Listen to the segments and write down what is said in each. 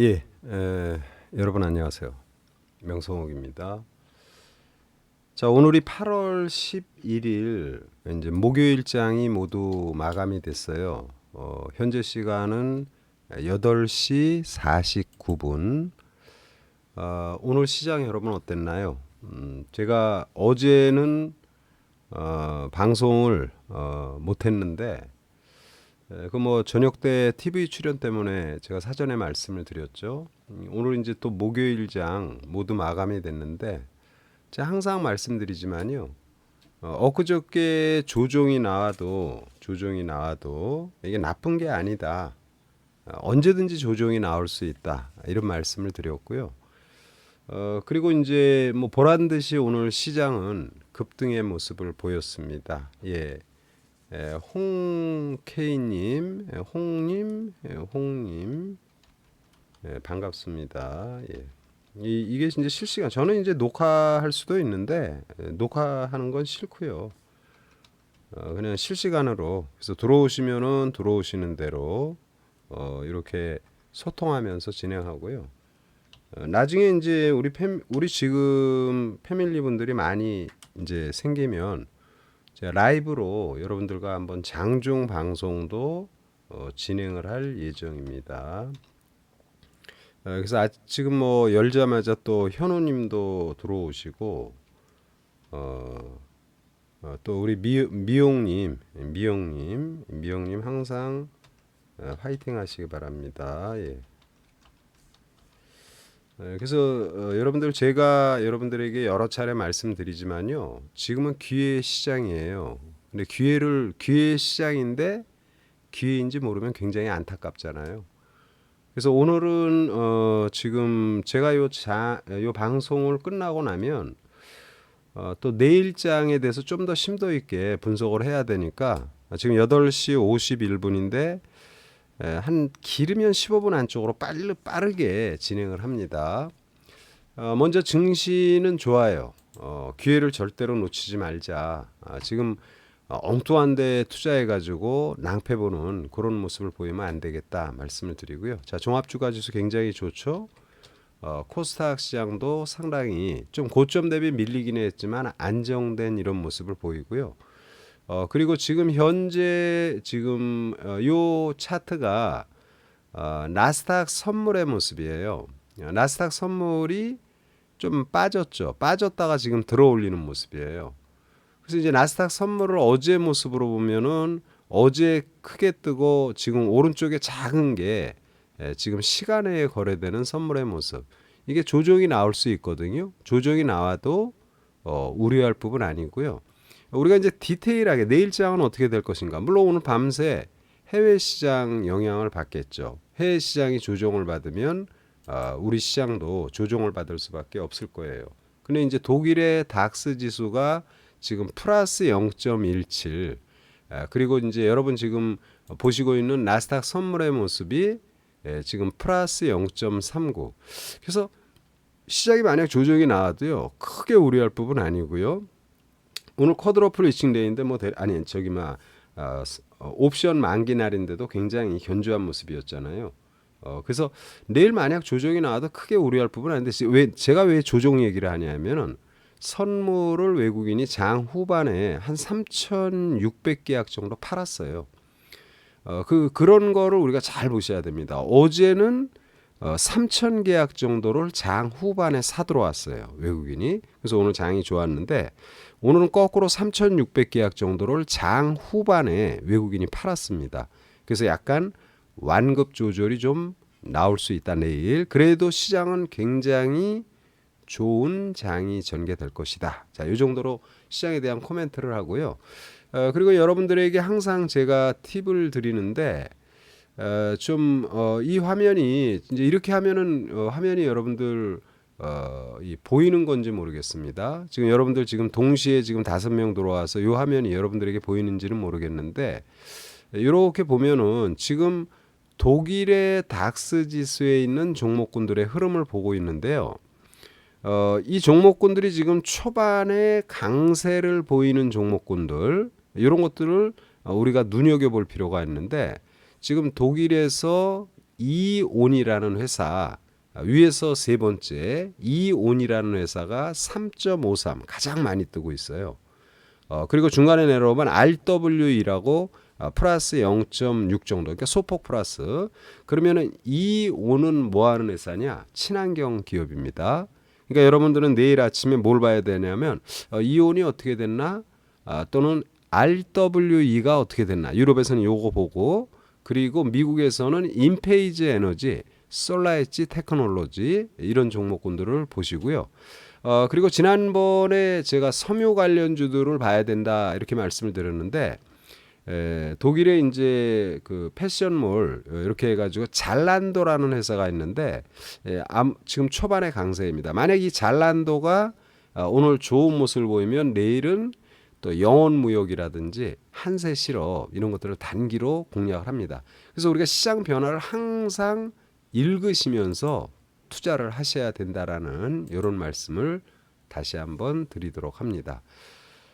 예, 에, 여러분 안녕하세요. 명성욱입니다. 자, 오늘이 8월 11일 이제 목요일장이 모두 마감이 됐어요. 어, 현재 시간은 8시 49분. 어, 오늘 시장 여러분 어땠나요? 음, 제가 어제는 어, 방송을 어, 못했는데 그 뭐 저녁 때 TV 출연 때문에 제가 사전에 말씀을 드렸죠. 음, 오늘 이제 또 목요일장 모두 마감이 됐는데 제가 항상 말씀드리지만요. 어, 엊그저께 조종이 나와도 조종이 나와도 이게 나쁜 게 아니다. 어, 언제든지 조종이 나올 수 있다. 이런 말씀을 드렸고요. 어, 그리고 이제 뭐 보란 듯이 오늘 시장은 급등의 모습을 보였습니다. 예. 에, 홍케이님, 에, 홍님, 에, 홍님, 예, 반갑습니다. 예. 이, 이게 이제 실시간. 저는 이제 녹화할 수도 있는데 에, 녹화하는 건 싫고요. 어, 그냥 실시간으로 그래서 들어오시면은 들어오시는 대로 어, 이렇게 소통하면서 진행하고요. 어, 나중에 이제 우리 팸 우리 지금 패밀리 분들이 많이 이제 생기면 제가 라이브로 여러분들과 한번 장중 방송도 어, 진행을 할 예정입니다. 어, 그래서 아, 지금 뭐 열자마자 또 현우님도 들어오시고 어, 어, 또 우리 미, 미용님, 미용님, 미용님 항상 어, 화이팅 하시기 바랍니다. 예. 예, 그래서 어, 여러분들 제가 여러분들에게 여러 차례 말씀드리지만요. 지금은 기회의 시장이에요. 근데 기회를 기회의 시장인데 기회인지 모르면 굉장히 안타깝잖아요. 그래서 오늘은 어, 지금 제가 요, 자, 요 방송을 끝나고 나면 어, 또 내일장에 대해서 좀 더 심도 있게 분석을 해야 되니까 지금 8시 51분인데 에, 한 길으면 15분 안쪽으로 빨리 빠르게 진행을 합니다. 어, 먼저 증시는 좋아요. 어, 기회를 절대로 놓치지 말자. 아, 지금 어, 엉뚱한데 투자해가지고 낭패 보는 그런 모습을 보이면 안 되겠다 말씀을 드리고요. 자 종합주가지수 굉장히 좋죠. 어, 코스닥 시장도 상당히 좀 고점 대비 밀리긴 했지만 안정된 이런 모습을 보이고요. 어, 그리고 지금 현재 지금 어, 요 차트가 어, 나스닥 선물의 모습이에요. 어, 나스닥 선물이 좀 빠졌죠. 빠졌다가 지금 들어올리는 모습이에요. 그래서 이제 나스닥 선물을 어제 모습으로 보면은 어제 크게 뜨고 지금 오른쪽에 작은 게 예, 지금 시간에 거래되는 선물의 모습. 이게 조정이 나올 수 있거든요. 조정이 나와도 어, 우려할 부분 아니고요. 우리가 이제 디테일하게 내일장은 어떻게 될 것인가. 물론 오늘 밤새 해외 시장 영향을 받겠죠. 해외 시장이 조정을 받으면 어, 우리 시장도 조정을 받을 수밖에 없을 거예요. 근데 이제 독일의 닥스 지수가 지금 플러스 0.17 아, 그리고 이제 여러분 지금 보시고 있는 나스닥 선물의 모습이 예, 지금 플러스 0.39. 그래서 시장이 만약 조정이 나와도요 크게 우려할 부분 아니고요. 오늘 쿼드러플 리칭데이인데 뭐 대, 아니 저기 막 어, 어, 옵션 만기 날인데도 굉장히 견조한 모습이었잖아요. 어, 그래서 내일 만약 조정이 나와도 크게 우려할 부분 아닌데 왜 제가 왜 조정 얘기를 하냐면은 선물을 외국인이 장 후반에 한 3,600계약 정도 팔았어요. 어, 그 그런 거를 우리가 잘 보셔야 됩니다. 어제는 어, 3천 계약 정도를 장 후반에 사 들어왔어요 외국인이. 그래서 오늘 장이 좋았는데 오늘은 거꾸로 3,600 계약 정도를 장 후반에 외국인이 팔았습니다. 그래서 약간 완급 조절이 좀 나올 수 있다 내일. 그래도 시장은 굉장히 좋은 장이 전개될 것이다. 자, 이 정도로 시장에 대한 코멘트를 하고요. 어, 그리고 여러분들에게 항상 제가 팁을 드리는데 어, 좀이 어, 화면이 이제 이렇게 하면은 어, 화면이 여러분들 어, 이 보이는 건지 모르겠습니다. 지금 여러분들 지금 동시에 지금 다섯 명 들어와서 이 화면이 여러분들에게 보이는지는 모르겠는데 이렇게 보면은 지금 독일의 닥스 지수에 있는 종목군들의 흐름을 보고 있는데요. 어, 이 종목군들이 지금 초반에 강세를 보이는 종목군들 이런 것들을 어, 우리가 눈여겨 볼 필요가 있는데 지금 독일에서 이온이라는 회사 아, 위에서 세 번째 이온이라는 회사가 3.53 가장 많이 뜨고 있어요. 어, 그리고 중간에 내려오면 RWE라고 아, 플러스 0.6 정도. 그러니까 소폭 플러스. 그러면은 이온은 뭐 하는 회사냐? 친환경 기업입니다. 그러니까 여러분들은 내일 아침에 뭘 봐야 되냐면 어, 이온이 어떻게 됐나? 아, 또는 RWE가 어떻게 됐나? 유럽에서는 요거 보고 그리고 미국에서는 인페이즈 에너지, 솔라엣지 테크놀로지 이런 종목군들을 보시고요. 어, 그리고 지난번에 제가 섬유 관련주들을 봐야 된다 이렇게 말씀을 드렸는데 에, 독일의 이제 그 패션몰 어, 이렇게 해가지고 잘란도라는 회사가 있는데 에, 암, 지금 초반의 강세입니다. 만약 이 잘란도가 어, 오늘 좋은 모습을 보이면 내일은 또 영원 무역이라든지 한세 실업 이런 것들을 단기로 공략을 합니다. 그래서 우리가 시장 변화를 항상 읽으시면서 투자를 하셔야 된다라는 이런 말씀을 다시 한번 드리도록 합니다.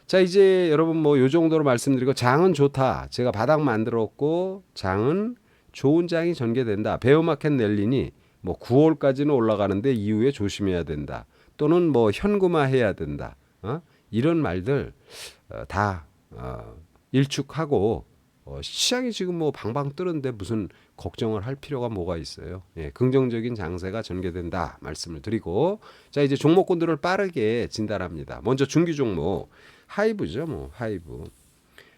자 이제 여러분 뭐 요 정도로 말씀드리고 장은 좋다. 제가 바닥 만들었고 장은 좋은 장이 전개된다. 베어마켓 넬리니 뭐 9월까지는 올라가는데 이후에 조심해야 된다. 또는 뭐 현금화해야 된다. 어? 이런 말들 어, 다 어, 일축하고 어, 시장이 지금 뭐 방방 뜨는데 무슨 걱정을 할 필요가 뭐가 있어요? 예, 긍정적인 장세가 전개된다 말씀을 드리고 자 이제 종목군들을 빠르게 진단합니다. 먼저 중기 종목 하이브죠, 뭐 하이브.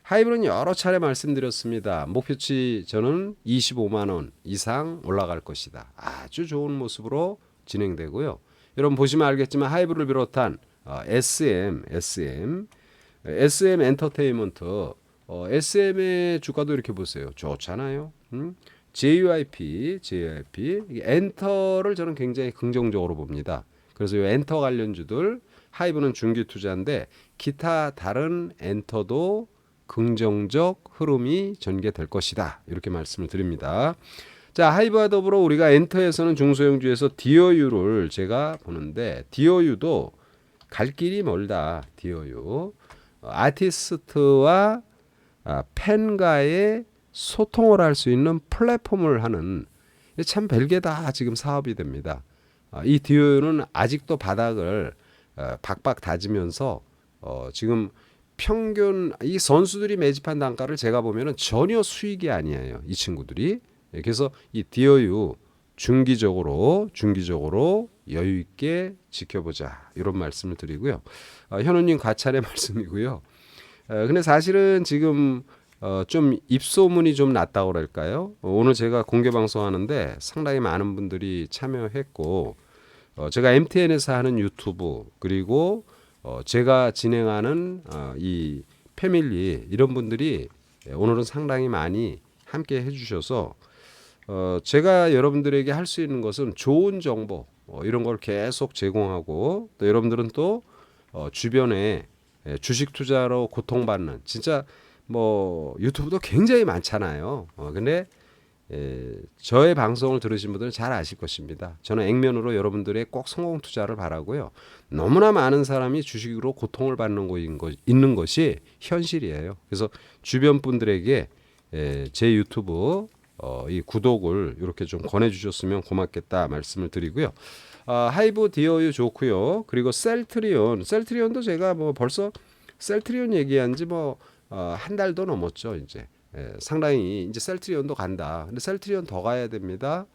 하이브는 여러 차례 말씀드렸습니다. 목표치 저는 25만 원 이상 올라갈 것이다. 아주 좋은 모습으로 진행되고요. 여러분 보시면 알겠지만 하이브를 비롯한 어, SM, SM, SM 엔터테인먼트, 어, SM의 주가도 이렇게 보세요. 좋잖아요. 음? JYP, JYP, 엔터를 저는 굉장히 긍정적으로 봅니다. 그래서 이 엔터 관련주들 하이브는 중기 투자인데 기타 다른 엔터도 긍정적 흐름이 전개될 것이다. 이렇게 말씀을 드립니다. 자, 하이브와 더불어 우리가 엔터에서는 중소형주에서 디어유를 제가 보는데 디어유도 갈 길이 멀다. 디어유. 어, 아티스트와 아, 팬과의 소통을 할 수 있는 플랫폼을 하는 참 별개다 지금 사업이 됩니다. 아, 이 디오는 아직도 바닥을 어, 박박 다지면서 어, 지금 평균 이 선수들이 매집한 단가를 제가 보면은 전혀 수익이 아니에요. 이 친구들이. 예, 그래서 이 디어유 중기적으로 중기적으로 여유 있게 지켜보자 이런 말씀을 드리고요. 어, 현우님 과찬의 말씀이고요. 어, 근데 사실은 지금 어, 좀 입소문이 좀 났다고 그럴까요? 어, 오늘 제가 공개 방송하는데 상당히 많은 분들이 참여했고 어, 제가 MTN에서 하는 유튜브 그리고 어, 제가 진행하는 어, 이 패밀리 이런 분들이 예, 오늘은 상당히 많이 함께 해주셔서 어, 제가 여러분들에게 할 수 있는 것은 좋은 정보 어, 이런 걸 계속 제공하고 또 여러분들은 또 어, 주변에 예, 주식 투자로 고통받는 진짜 뭐 유튜브도 굉장히 많잖아요. 어, 근데 예, 저의 방송을 들으신 분들은 잘 아실 것입니다. 저는 액면으로 여러분들의 꼭 성공 투자를 바라고요. 너무나 많은 사람이 주식으로 고통을 받는 거 있는 것이 현실이에요. 그래서 주변 분들에게 예, 제 유튜브 어, 이 구독을 이렇게 좀 권해주셨으면 고맙겠다 말씀을 드리고요. 아, 하이브 디어유 좋고요. 그리고 셀트리온, 셀트리온도 제가 뭐 벌써 셀트리온 얘기한 지뭐 어, 한 달도 넘었죠. 이제 예, 상당히 이제 셀트리온도 간다. 근데 셀트리온 더 가야 됩니다.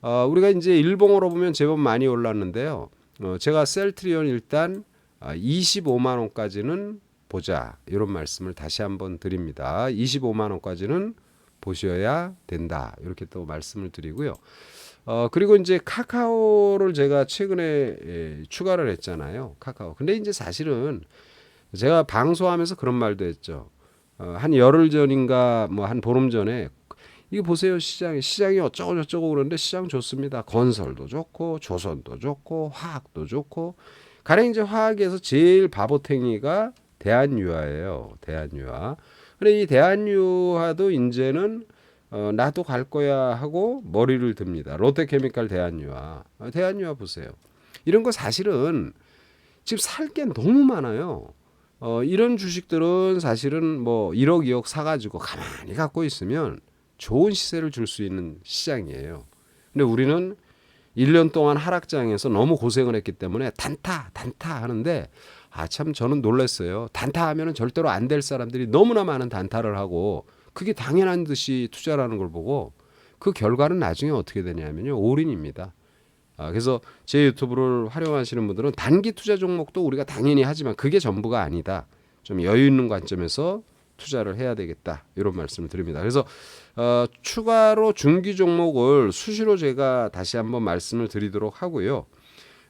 어, 우리가 이제 일봉으로 보면 제법 많이 올랐는데요. 어, 제가 셀트리온 일단 아, 25만 원까지는 보자 이런 말씀을 다시 한번 드립니다. 25만 원까지는 보셔야 된다 이렇게 또 말씀을 드리고요. 어 그리고 이제 카카오를 제가 최근에 예, 추가를 했잖아요. 카카오. 근데 이제 사실은 제가 방송하면서 그런 말도 했죠. 어, 한 열흘 전인가 뭐 한 보름 전에 이거 보세요 시장이 시장이 어쩌고 저쩌고 그러는데 시장 좋습니다. 건설도 좋고 조선도 좋고 화학도 좋고 가령 이제 화학에서 제일 바보탱이가 대한유화예요. 대한유화. 근데 이 대한유화도 이제는 어, 나도 갈 거야 하고 머리를 듭니다. 롯데케미칼 대한유화. 어, 대한유화 보세요. 이런 거 사실은 지금 살 게 너무 많아요. 어, 이런 주식들은 사실은 뭐 1억 2억 사가지고 가만히 갖고 있으면 좋은 시세를 줄 수 있는 시장이에요. 근데 우리는 1년 동안 하락장에서 너무 고생을 했기 때문에 단타 단타 하는데 아 참 저는 놀랐어요. 단타 하면은 절대로 안 될 사람들이 너무나 많은 단타를 하고 그게 당연한 듯이 투자라는 걸 보고 그 결과는 나중에 어떻게 되냐면요. 올인입니다. 아, 그래서 제 유튜브를 활용하시는 분들은 단기 투자 종목도 우리가 당연히 하지만 그게 전부가 아니다. 좀 여유 있는 관점에서 투자를 해야 되겠다. 이런 말씀을 드립니다. 그래서 어, 추가로 중기 종목을 수시로 제가 다시 한번 말씀을 드리도록 하고요.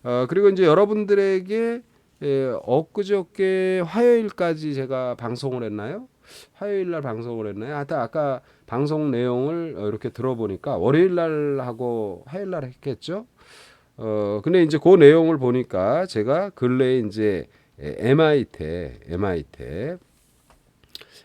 어, 그리고 이제 여러분들에게 예, 엊그저께 화요일까지 제가 방송을 했나요? 화요일 날 방송을 했나요? 하여튼 아까 방송 내용을 어, 이렇게 들어보니까 월요일 날 하고 화요일 날 했겠죠? 어, 근데 이제 그 내용을 보니까 제가 근래에 이제 MIT, MIT,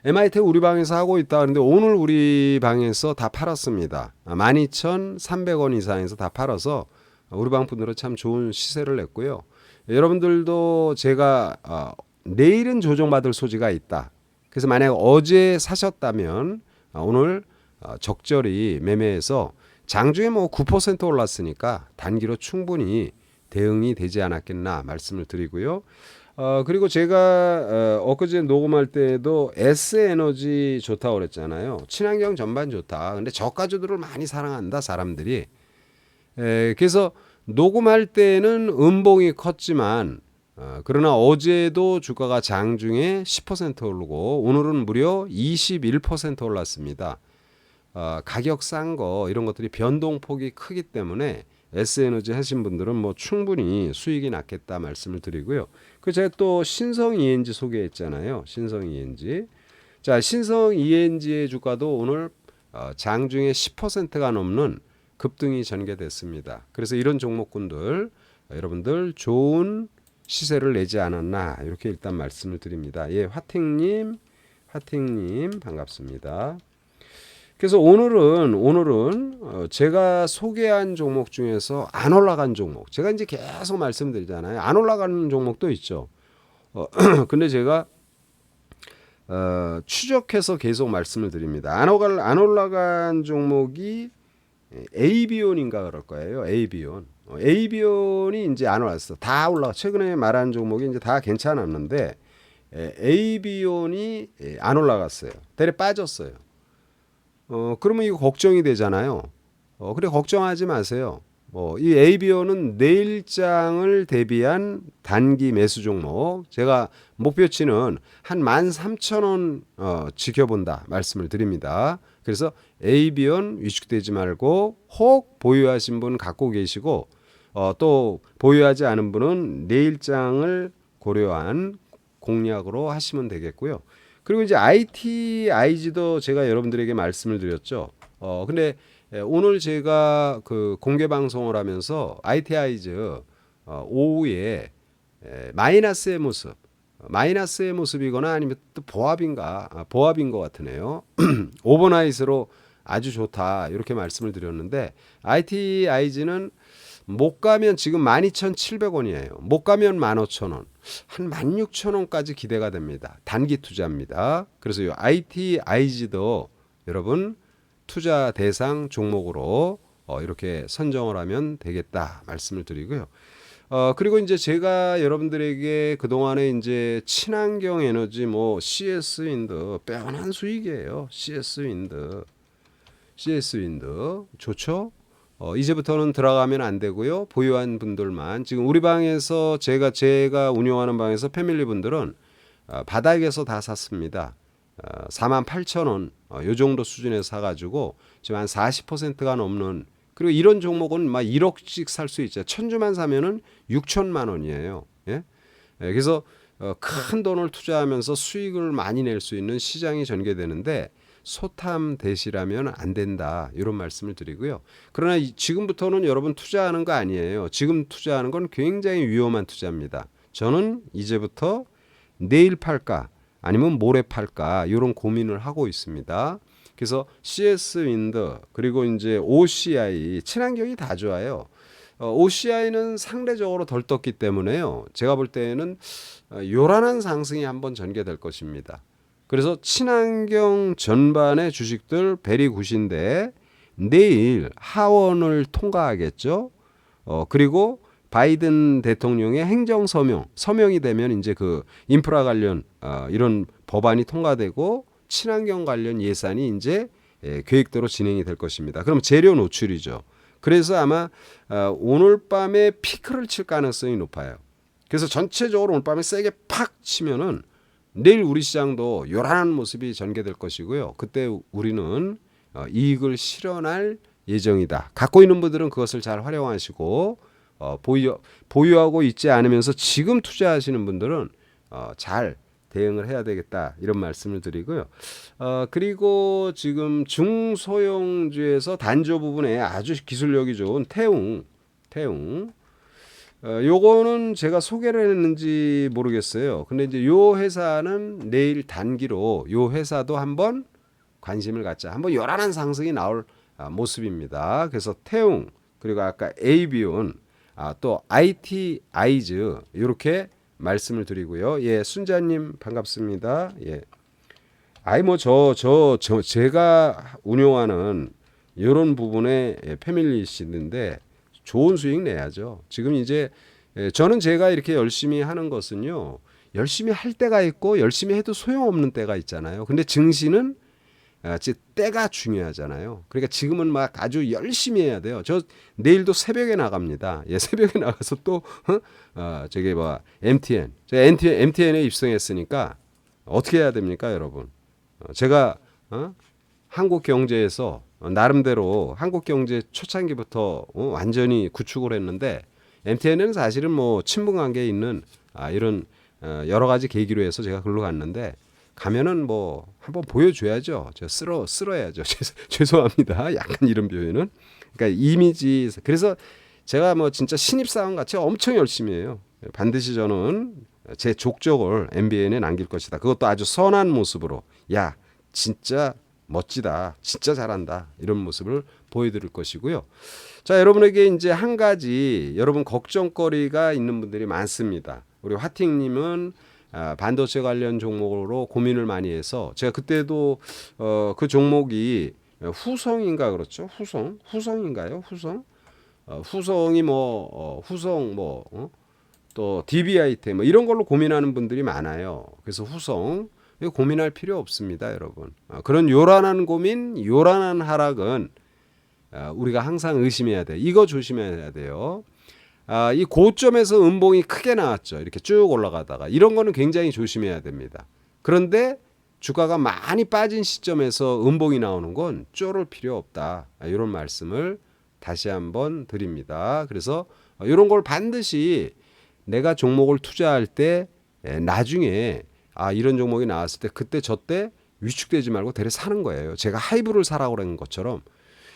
MIT 우리 방에서 하고 있다 그런데 오늘 우리 방에서 다 팔았습니다. 12,300원 이상에서 다 팔아서 우리 방 분들은 참 좋은 시세를 냈고요. 여러분들도 제가 어, 내일은 조정받을 소지가 있다. 그래서 만약 어제 사셨다면 어, 오늘 어, 적절히 매매해서 장중에 뭐 9% 올랐으니까 단기로 충분히 대응이 되지 않았겠나 말씀을 드리고요. 어, 그리고 제가 어, 엊그제 녹음할 때도 S 에너지 좋다고 그랬잖아요. 친환경 전반 좋다. 근데 저가주들을 많이 사랑한다 사람들이. 에, 그래서 녹음할 때는 음봉이 컸지만 어, 그러나 어제도 주가가 장중에 10% 오르고 오늘은 무려 21% 올랐습니다. 어, 가격 싼 거 이런 것들이 변동폭이 크기 때문에 S에너지 하신 분들은 뭐 충분히 수익이 났겠다 말씀을 드리고요. 그 제가 또 신성 ENG 소개했잖아요. 신성 ENG. 자, 신성 ENG의 주가도 오늘 어, 장중에 10%가 넘는 급등이 전개됐습니다. 그래서 이런 종목군들 어, 여러분들 좋은 시세를 내지 않았나 이렇게 일단 말씀을 드립니다. 예, 화택님, 화택님 반갑습니다. 그래서 오늘은 오늘은 어, 제가 소개한 종목 중에서 안 올라간 종목. 제가 이제 계속 말씀드리잖아요. 안 올라가는 종목도 있죠. 어, 근데 제가 어, 추적해서 계속 말씀을 드립니다. 안, 올라, 안 올라간 종목이 AB온인가 그럴 거예요. AB온. 어, AB온이 이제 안 올랐어. 다 올라 최근에 말한 종목이 이제 다 괜찮았는데 AB온이 안 올라갔어요. 대래 빠졌어요 어, 그러면 이거 걱정이 되잖아요. 어, 그래 걱정하지 마세요. 뭐, 이 ABO는 내일장을 대비한 단기 매수 종목. 제가 목표치는 한 13,000원 어, 지켜본다 말씀을 드립니다. 그래서 ABO는 위축되지 말고 혹 보유하신 분 갖고 계시고 어, 또 보유하지 않은 분은 내일장을 고려한 공략으로 하시면 되겠고요. 그리고 이제 ITIG도 제가 여러분들에게 말씀을 드렸죠. 어 근데 오늘 제가 그 공개 방송을 하면서 ITIG 어, 오후에 에, 마이너스의 모습, 마이너스의 모습이거나 아니면 또 보합인가, 아, 보합인 것 같으네요. 오버나이트로 아주 좋다 이렇게 말씀을 드렸는데 ITIG는 못 가면 지금 12,700원이에요. 못 가면 15,000원. 한 16,000원까지 기대가 됩니다. 단기 투자입니다. 그래서 이 IT, IG도 여러분 투자 대상 종목으로 어, 이렇게 선정을 하면 되겠다 말씀을 드리고요. 어, 그리고 이제 제가 여러분들에게 그동안에 이제 친환경 에너지 뭐 CS 윈드 빼어난 수익이에요. CS 윈드. CS 윈드 좋죠? 어, 이제부터는 들어가면 안 되고요. 보유한 분들만 지금 우리 방에서 제가 제가 운영하는 방에서 패밀리 분들은 어, 바닥에서 다 샀습니다. 어, 4만 8천 원, 어, 요 정도 수준에서 사가지고 지금 한 40%가 넘는 그리고 이런 종목은 막 1억씩 살 수 있죠. 천 주만 사면은 6천만 원이에요. 예? 예 그래서 어, 큰 돈을 투자하면서 수익을 많이 낼 수 있는 시장이 전개되는데 소탐 대시라면 안 된다 이런 말씀을 드리고요. 그러나 지금부터는 여러분 투자하는 거 아니에요. 지금 투자하는 건 굉장히 위험한 투자입니다. 저는 이제부터 내일 팔까 아니면 모레 팔까 이런 고민을 하고 있습니다. 그래서 CS 윈드 그리고 이제 OCI 친환경이 다 좋아요. 어, OCI는 상대적으로 덜 떴기 때문에요. 제가 볼 때는 어, 요란한 상승이 한번 전개될 것입니다. 그래서 친환경 전반의 주식들 베리 굿인데 내일 하원을 통과하겠죠. 어 그리고 바이든 대통령의 행정 서명 서명이 되면 이제 그 인프라 관련 어, 이런 법안이 통과되고 친환경 관련 예산이 이제 예, 계획대로 진행이 될 것입니다. 그럼 재료 노출이죠. 그래서 아마 어, 오늘 밤에 피크를 칠 가능성이 높아요. 그래서 전체적으로 오늘 밤에 세게 팍 치면은 내일 우리 시장도 요란한 모습이 전개될 것이고요. 그때 우리는 어, 이익을 실현할 예정이다. 갖고 있는 분들은 그것을 잘 활용하시고 어, 보유 보유하고 있지 않으면서 지금 투자하시는 분들은 어, 잘 대응을 해야 되겠다 이런 말씀을 드리고요. 어, 그리고 지금 중소형주에서 단조 부분에 아주 기술력이 좋은 태웅, 태웅. 어, 요거는 제가 소개를 했는지 모르겠어요. 근데 이제 요 회사는 내일 단기로 요 회사도 한번 관심을 갖자. 한번 요란한 상승이 나올 아, 모습입니다. 그래서 태웅 그리고 아까 에이비온 아, 또 IT 아이즈 이렇게 말씀을 드리고요. 예, 순자님 반갑습니다. 예. 아이 뭐저저저 제가 운영하는 이런 부분에 예, 패밀리시인데 좋은 수익 내야죠. 지금 이제 예, 저는 제가 이렇게 열심히 하는 것은요. 열심히 할 때가 있고 열심히 해도 소용없는 때가 있잖아요. 근데 증시는 때가 중요하잖아요. 그러니까 지금은 막 아주 열심히 해야 돼요. 저 내일도 새벽에 나갑니다. 예, 새벽에 나가서 또 어, 어 저기 뭐 MTN, 제가 MTN, MTN에 입성했으니까 어떻게 해야 됩니까, 여러분? 어, 제가 어? 한국 경제에서 나름대로 한국 경제 초창기부터 어, 완전히 구축을 했는데 MTN은 사실은 뭐 친분 관계에 있는 아, 이런 어, 여러 가지 계기로 해서 제가 글로 갔는데 가면은 뭐 한번 보여줘야죠. 저 쓸어 쓸어야죠. 죄송합니다. 약간 이런 표현은 그러니까 이미지 그래서 제가 뭐 진짜 신입 사원 같이 엄청 열심히 해요. 반드시 저는 제 족적을 MBN에 남길 것이다. 그것도 아주 선한 모습으로 야 진짜 멋지다. 진짜 잘한다. 이런 모습을 보여드릴 것이고요. 자, 여러분에게 이제 한 가지 여러분 걱정거리가 있는 분들이 많습니다. 우리 화팅님은 아, 반도체 관련 종목으로 고민을 많이 해서 제가 그때도 어, 그 종목이 후성인가 그렇죠? 후성 후성인가요? 후성 어, 후성이 뭐 어, 후성 뭐 어? 또 DBIT 뭐 이런 걸로 고민하는 분들이 많아요. 그래서 후성 고민할 필요 없습니다, 여러분. 어, 그런 요란한 고민, 요란한 하락은 어, 우리가 항상 의심해야 돼. 이거 조심해야 돼요. 아, 이 고점에서 음봉이 크게 나왔죠. 이렇게 쭉 올라가다가 이런 거는 굉장히 조심해야 됩니다. 그런데 주가가 많이 빠진 시점에서 음봉이 나오는 건 쫄을 필요 없다. 아, 이런 말씀을 다시 한번 드립니다. 그래서 이런 걸 반드시 내가 종목을 투자할 때 에, 나중에 아 이런 종목이 나왔을 때 그때 저때 위축되지 말고 대래 사는 거예요. 제가 하이브를 사라고 그런 것처럼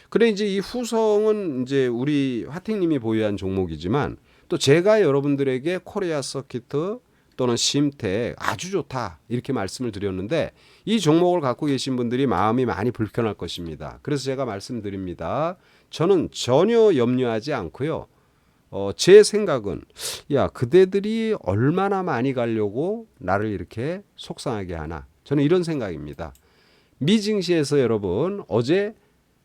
그래 이제 이 후성은 이제 우리 화팅님이 보유한 종목이지만 또 제가 여러분들에게 코리아 서키트 또는 심텍 아주 좋다 이렇게 말씀을 드렸는데 이 종목을 갖고 계신 분들이 마음이 많이 불편할 것입니다. 그래서 제가 말씀드립니다. 저는 전혀 염려하지 않고요. 어, 제 생각은 야 그대들이 얼마나 많이 가려고 나를 이렇게 속상하게 하나 저는 이런 생각입니다. 미증시에서 여러분 어제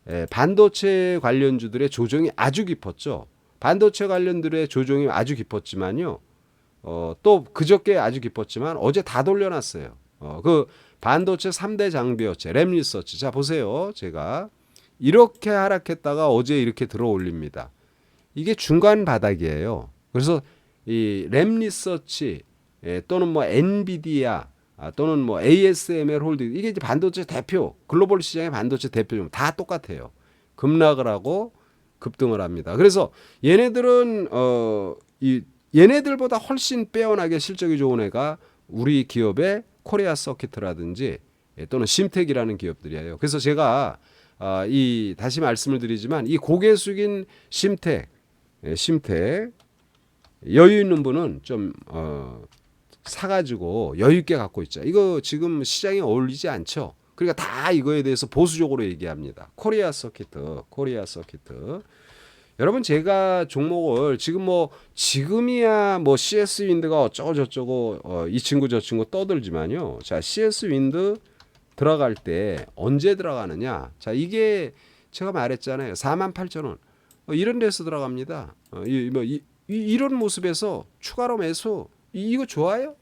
예, 반도체 관련주들의 조정이 아주 깊었죠. 반도체 관련들의 조정이 아주 깊었지만요. 어, 또 그저께 아주 깊었지만 어제 다 돌려놨어요. 어, 그 반도체 3대 장비업체 램리서치 자 보세요. 제가 이렇게 하락했다가 어제 이렇게 들어 올립니다. 이게 중간 바닥이에요. 그래서 이 램 리서치 예, 또는 뭐 엔비디아 아, 또는 뭐 ASML 홀딩 이게 이제 반도체 대표 글로벌 시장의 반도체 대표 다 똑같아요. 급락을 하고 급등을 합니다. 그래서 얘네들은 어 이 얘네들보다 훨씬 빼어나게 실적이 좋은 애가 우리 기업의 코리아 서킷이라든지 예, 또는 심텍이라는 기업들이에요. 그래서 제가 아, 이 다시 말씀을 드리지만 이 고개 숙인 심텍, 예, 심텍 여유 있는 분은 좀 어, 사가지고 여유 있게 갖고 있죠. 이거 지금 시장에 어울리지 않죠. 그러니까 다 이거에 대해서 보수적으로 얘기합니다. 코리아 서키트, 코리아 서키트. 여러분 제가 종목을 지금 뭐 지금이야 뭐 CS 윈드가 어쩌고 저쩌고 어, 이 친구 저 친구 떠들지만요. 자 CS 윈드 들어갈 때 언제 들어가느냐? 자 이게 제가 말했잖아요. 4만 8천 원. 어, 이런 데서 들어갑니다. 어, 이, 뭐, 이런 모습에서 추가로 매수 이, 이거 좋아요?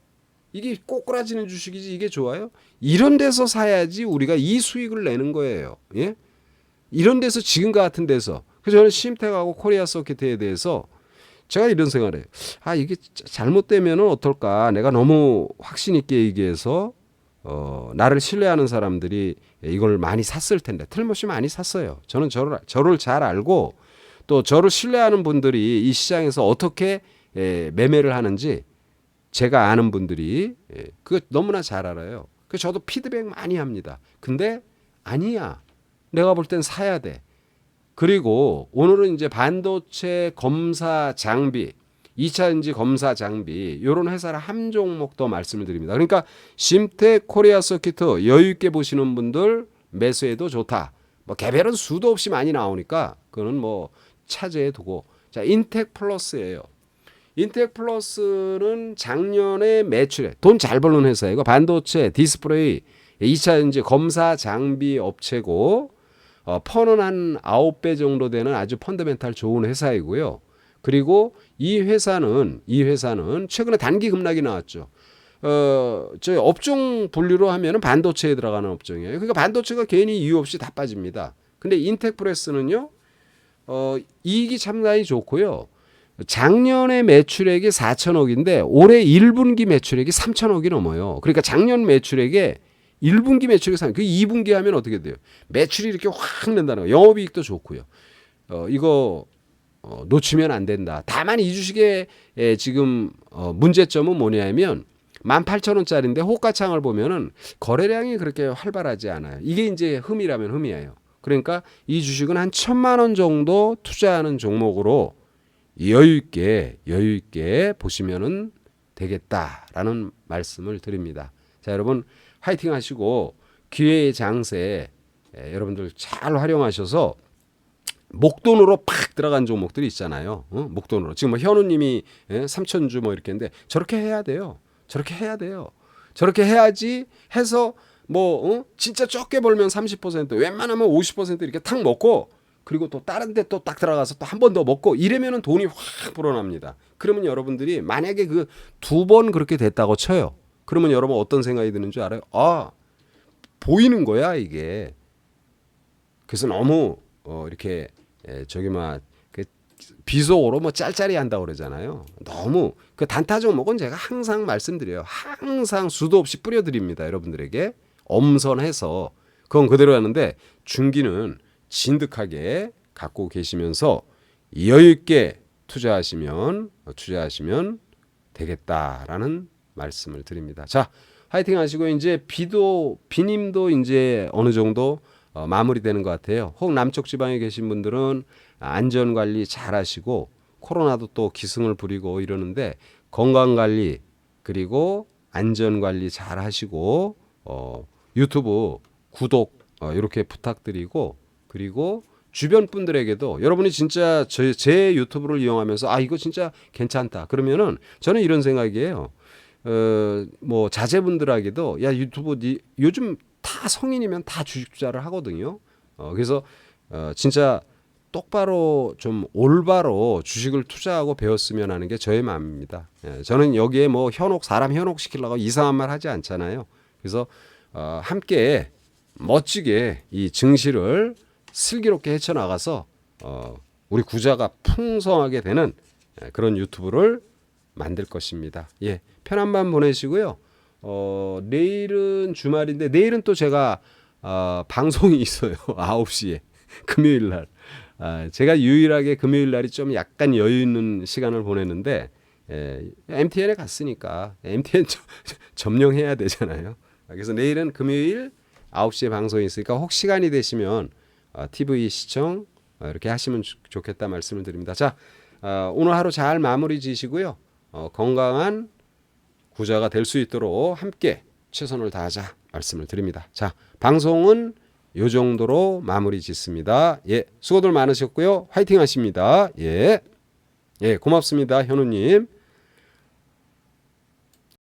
이게 꼬꾸라지는 주식이지 이게 좋아요? 이런 데서 사야지 우리가 이 수익을 내는 거예요. 예? 이런 데서 지금 같은 데서 그래서 저는 심택하고 코리아 서킷에 대해서 제가 이런 생각을 해요. 아 이게 자- 잘못되면 어떨까? 내가 너무 확신 있게 얘기해서 어, 나를 신뢰하는 사람들이 이걸 많이 샀을 텐데 틀림없이 많이 샀어요. 저는 저를 저를 잘 알고 또 저를 신뢰하는 분들이 이 시장에서 어떻게 에, 매매를 하는지 제가 아는 분들이 예, 그거 너무나 잘 알아요. 그 저도 피드백 많이 합니다. 근데 아니야. 내가 볼 땐 사야 돼. 그리고 오늘은 이제 반도체 검사 장비, 2차전지 검사 장비 요런 회사를 한 종목 더 말씀을 드립니다. 그러니까 심텍 코리아 서키트 여유 있게 보시는 분들 매수해도 좋다. 뭐 개별은 수도 없이 많이 나오니까 그거는 뭐 차제에 두고 자 인텍 플러스예요. 인텍 플러스는 작년에 매출에 돈 잘 벌는 회사예요. 이거 반도체, 디스플레이, 2차 이제 검사 장비 업체고 어, 펀은 한 9배 정도 되는 아주 펀더멘탈 좋은 회사이고요. 그리고 이 회사는 이 회사는 최근에 단기 급락이 나왔죠. 어, 저 업종 분류로 하면은 반도체에 들어가는 업종이에요. 그러니까 반도체가 괜히 이유 없이 다 빠집니다. 근데 인텍프레스는요. 어, 이익이 상당히 좋고요. 작년에 매출액이 4천억인데 올해 1분기 매출액이 3천억이 넘어요. 그러니까 작년 매출액에 1분기 매출액이 3, 그 2분기 하면 어떻게 돼요? 매출이 이렇게 확 는다는 거. 영업이익도 좋고요. 어, 이거 어, 놓치면 안 된다. 다만 이 주식의 에, 지금 어, 문제점은 뭐냐면 18,000원짜리인데 호가창을 보면은 거래량이 그렇게 활발하지 않아요. 이게 이제 흠이라면 흠이에요. 그러니까 이 주식은 한 천만 원 정도 투자하는 종목으로 여유 있게 여유 있게 보시면은 되겠다라는 말씀을 드립니다. 자, 여러분 화이팅 하시고 기회의 장세 에, 여러분들 잘 활용하셔서 목돈으로 팍 들어간 종목들이 있잖아요. 어? 목돈으로. 지금 뭐 현우님이 예? 삼천주 뭐 이렇게 했는데 저렇게 해야 돼요. 저렇게 해야 돼요. 저렇게 해야지 해서 뭐 어? 진짜 적게 벌면 30% 웬만하면 50% 이렇게 탁 먹고 그리고 또 다른 데 또 딱 들어가서 또 한 번 더 먹고 이러면은 돈이 확 불어납니다. 그러면 여러분들이 만약에 그 두 번 그렇게 됐다고 쳐요. 그러면 여러분 어떤 생각이 드는 줄 알아요? 아 보이는 거야 이게. 그래서 너무 어 이렇게 에, 저기 막그 비속어로 뭐 짤짤이 한다고 그러잖아요. 너무 그 단타 종목은 제가 항상 말씀드려요. 항상 수도 없이 뿌려드립니다. 여러분들에게 엄선해서 그건 그대로 하는데 중기는 진득하게 갖고 계시면서 여유 있게 투자하시면 어, 투자하시면 되겠다라는 말씀을 드립니다. 자, 화이팅 하시고 이제 비도 비님도 이제 어느 정도 어, 마무리되는 것 같아요. 혹 남쪽 지방에 계신 분들은 안전 관리 잘 하시고 코로나도 또 기승을 부리고 이러는데 건강 관리 그리고 안전 관리 잘 하시고 어, 유튜브 구독 어, 이렇게 부탁드리고 그리고 주변 분들에게도 여러분이 진짜 제, 제 유튜브를 이용하면서 아 이거 진짜 괜찮다 그러면은 저는 이런 생각이에요. 어, 뭐 자제분들에게도 야 유튜브 니, 요즘 다 성인이면 다 주식 투자를 하거든요. 어, 그래서 어, 진짜 똑바로 좀 올바로 주식을 투자하고 배웠으면 하는 게 저의 마음입니다. 예, 저는 여기에 뭐 현혹 사람 현혹 시키려고 이상한 말 하지 않잖아요. 그래서 어, 함께 멋지게 이 증시를 슬기롭게 헤쳐나가서 어, 우리 구자가 풍성하게 되는 예, 그런 유튜브를 만들 것입니다. 예, 편한 밤 보내시고요. 어, 내일은 주말인데 내일은 또 제가 어, 방송이 있어요. 9시에 금요일 날. 아, 제가 유일하게 금요일 날이 좀 약간 여유 있는 시간을 보내는데 예, MTN에 갔으니까 MTN 점, 점령해야 되잖아요. 아, 그래서 내일은 금요일 9시에 방송이 있으니까 혹 시간이 되시면 어, TV 시청 어, 이렇게 하시면 좋- 좋겠다 말씀을 드립니다. 자, 어, 오늘 하루 잘 마무리 지시고요. 어, 건강한 구자가 될 수 있도록 함께 최선을 다하자 말씀을 드립니다. 자, 방송은 요 정도로 마무리 짓습니다. 예, 수고들 많으셨고요. 화이팅 하십니다. 예. 예, 고맙습니다. 현우님.